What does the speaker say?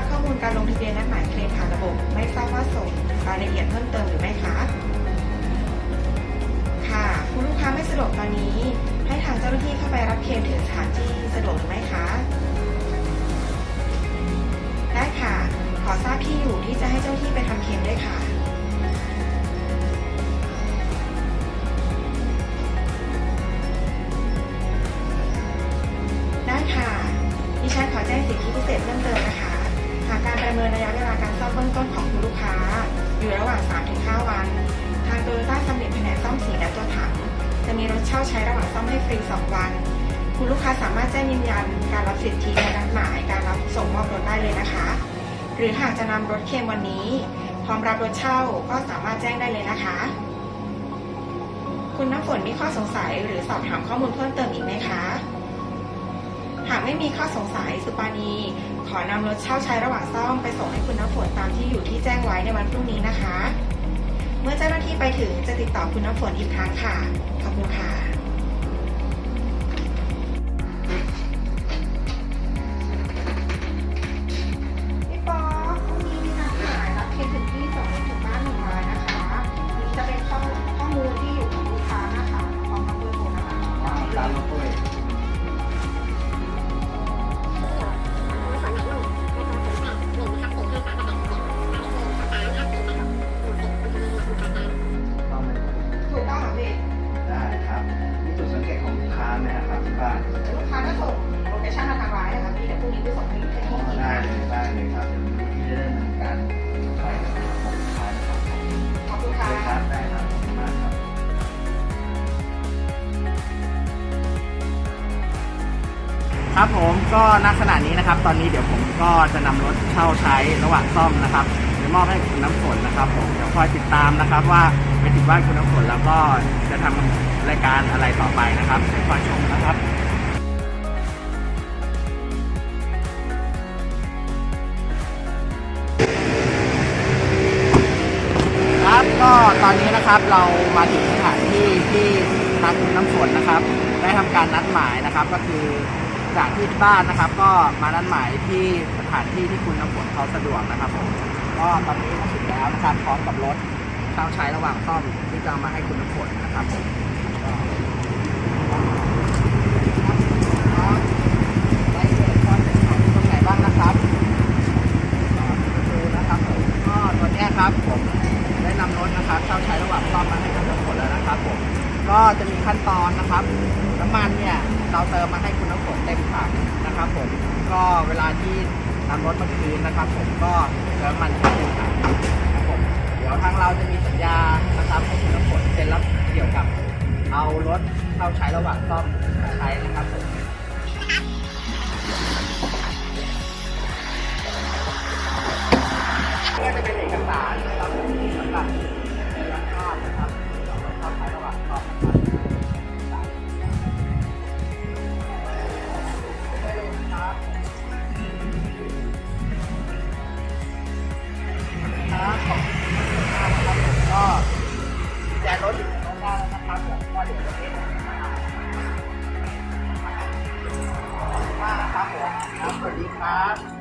รับข้อมูลการลงทะเบียนนัดหมายเคลมผ่านระบบ ไม่ทราบว่าส่งรายละเอียดเพิ่มเติมหรือไม่คะ ค่ะ คุณลูกค้าไม่สะดวกตอนนี้ ให้ทางเจ้าหน้าที่เข้าไปรับเคลมถึงสถานที่สะดวกหรือไม่คะ ได้ค่ะ ขอทราบที่อยู่ที่จะให้เจ้าหน้าที่ไปทำเคลมด้วยค่ะได้ค่ะ ดิฉันขอแจ้งสิทธิพิเศษเพิ่มเติมนะคะ หากการประเมินระยะเวลาการซ่อมเบื้องต้นของคุณลูกค้า อยู่ระหว่าง 3-5 วัน ทางโตโยต้าสำเร็จแผนกซ่อมสีและตัวถัง จะมีรถเช่าใช้ระหว่างซ่อมให้ฟรี 2 วัน คุณลูกค้าสามารถแจ้งยืนยัน การรับสิทธิและนัดหมายการรับส่งมอบรถได้เลยนะคะ หรือหากจะนำรถเคลมวันนี้ พร้อมรับรถเช่าก็สามารถแจ้งได้เลยนะคะ คุณน้ำฝนมีข้อสงสัยหรือสอบถามข้อมูลเพิ่มเติมอีกไหมคะ หากไม่มีข้อสงสัยสุปานี ขอนำรถเช่าใช้ระหว่างซ่อมไปส่งให้คุณน้ำฝนตามที่อยู่ที่แจ้งไว้ในวันพรุ่งนี้นะคะ เมื่อเจ้าหน้าที่ไปถึงจะติดต่อคุณน้ำฝนอีกครั้งค่ะ ขอบคุณค่ะ ครับผมก็ณขณะนี้นะครับ ตอนนี้เดี๋ยวผมก็จะนำรถเช่าใช้ระหว่างซ่อมนะครับไปมอบให้คุณน้ำฝนนะครับ ผมเดี๋ยวคอยติดตามนะครับ ว่าไปถึงบ้านคุณน้ำฝนแล้วก็จะทำรายการอะไรต่อไปนะครับเดี๋ยวคอยชมนะครับครับก็ตอนนี้นะครับเรามาถึงสถานที่ที่ทางคุณน้ำฝนนะครับ ได้ทำการนัดหมายนะครับก็คือ จากที่บ้านนะครับ ก็มานัดหมายที่สถานที่ที่คุณน้ำฝนเขาสะดวกนะครับผมก็ตอนนี้มาถึงแล้วนะครับพร้อมกับรถเช่าใช้ระหว่างซ่อมที่จะเอามาให้คุณน้ำฝนนะครับผมก็ได้เห็นความเป็นของตรงไหนบ้างนะครับผมก็ตัวเนี้ครับผมได้นำรถนะครับเช่าใช้ระหว่างซ่อมมาให้กับทุกคนแล้วนะครับผม ก็จะมีขั้นตอนนะครับ น้ำมันเนี่ยเราเติมมาให้คุณน้ำฝนเต็มถังนะครับ ผมก็เวลาที่นำรถมาคืนนะครับ ผมก็เติมน้ำมันให้เต็มถังนะครับผมเดี๋ยวทางเราจะมีสัญญานะครับให้คุณน้ำฝนเซ็นรับเกี่ยวกับ เอารถเข้าใช้ระหว่างซ่อมมาใช้นะครับผมก็จะเป็นเอกสารนะครับสำหรับในรับทราบนะครับเราเข้าใช้ ขอบคุณมากนะครับผมก็แจะลดอยู่ตรงหน้าแล้วนะครับผมก็เดี๋ยวจะเป็นนะครับขอบคุณมากครับผมครับสวัสดีครับ